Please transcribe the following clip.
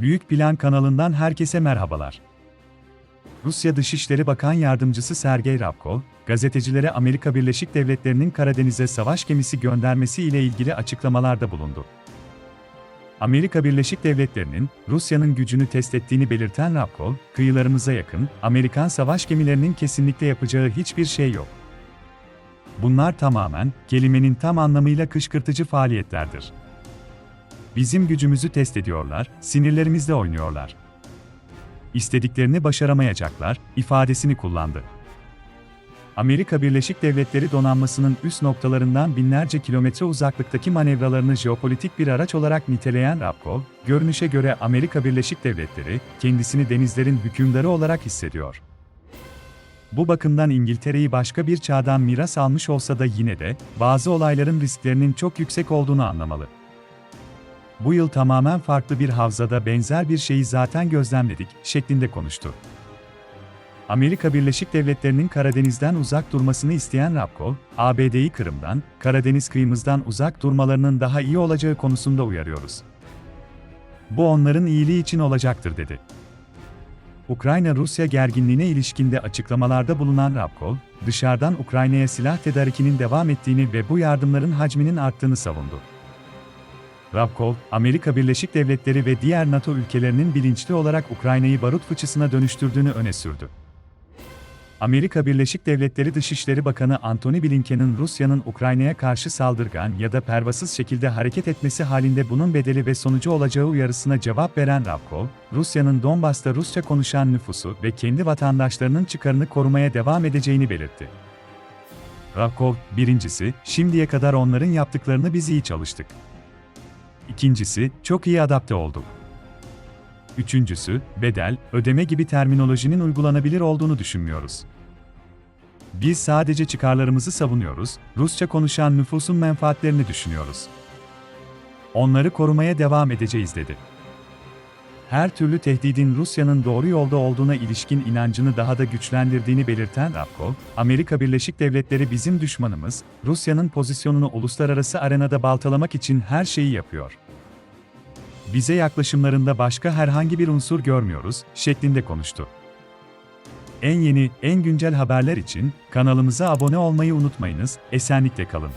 Büyük Plan kanalından herkese merhabalar. Rusya Dışişleri Bakan Yardımcısı Sergey Rabkov, gazetecilere Amerika Birleşik Devletleri'nin Karadeniz'e savaş gemisi göndermesi ile ilgili açıklamalarda bulundu. Amerika Birleşik Devletleri'nin Rusya'nın gücünü test ettiğini belirten Rabkov, kıyılarımıza yakın Amerikan savaş gemilerinin kesinlikle yapacağı hiçbir şey yok. Bunlar tamamen kelimenin tam anlamıyla kışkırtıcı faaliyetlerdir. Bizim gücümüzü test ediyorlar, sinirlerimizle oynuyorlar. İstediklerini başaramayacaklar ifadesini kullandı. Amerika Birleşik Devletleri donanmasının üst noktalarından binlerce kilometre uzaklıktaki manevralarını jeopolitik bir araç olarak niteleyen Rabkov, görünüşe göre Amerika Birleşik Devletleri kendisini denizlerin hükümdarı olarak hissediyor. Bu bakımdan İngiltere'yi başka bir çağdan miras almış olsa da yine de bazı olayların risklerinin çok yüksek olduğunu anlamalı. Bu yıl tamamen farklı bir havzada benzer bir şeyi zaten gözlemledik şeklinde konuştu. Amerika Birleşik Devletleri'nin Karadeniz'den uzak durmasını isteyen Rabkov, ABD'yi Kırım'dan, Karadeniz kıyımızdan uzak durmalarının daha iyi olacağı konusunda uyarıyoruz. Bu onların iyiliği için olacaktır dedi. Ukrayna-Rusya gerginliğine ilişkinde açıklamalarda bulunan Rabkov, dışarıdan Ukrayna'ya silah tedarikinin devam ettiğini ve bu yardımların hacminin arttığını savundu. Rabkov, Amerika Birleşik Devletleri ve diğer NATO ülkelerinin bilinçli olarak Ukrayna'yı barut fıçısına dönüştürdüğünü öne sürdü. Amerika Birleşik Devletleri Dışişleri Bakanı Antony Blinken'in Rusya'nın Ukrayna'ya karşı saldırgan ya da pervasız şekilde hareket etmesi halinde bunun bedeli ve sonucu olacağı uyarısına cevap veren Rabkov, Rusya'nın Donbas'ta Rusça konuşan nüfusu ve kendi vatandaşlarının çıkarını korumaya devam edeceğini belirtti. Rabkov, birincisi, şimdiye kadar onların yaptıklarını biz iyi çalıştık. İkincisi, çok iyi adapte olduk. Üçüncüsü, bedel, ödeme gibi terminolojinin uygulanabilir olduğunu düşünmüyoruz. Biz sadece çıkarlarımızı savunuyoruz, Rusça konuşan nüfusun menfaatlerini düşünüyoruz. Onları korumaya devam edeceğiz dedi. Her türlü tehdidin Rusya'nın doğru yolda olduğuna ilişkin inancını daha da güçlendirdiğini belirten Rabkov, Amerika Birleşik Devletleri bizim düşmanımız, Rusya'nın pozisyonunu uluslararası arenada baltalamak için her şeyi yapıyor. Bize yaklaşımlarında başka herhangi bir unsur görmüyoruz, şeklinde konuştu. En yeni, en güncel haberler için kanalımıza abone olmayı unutmayınız, esenlikle kalın.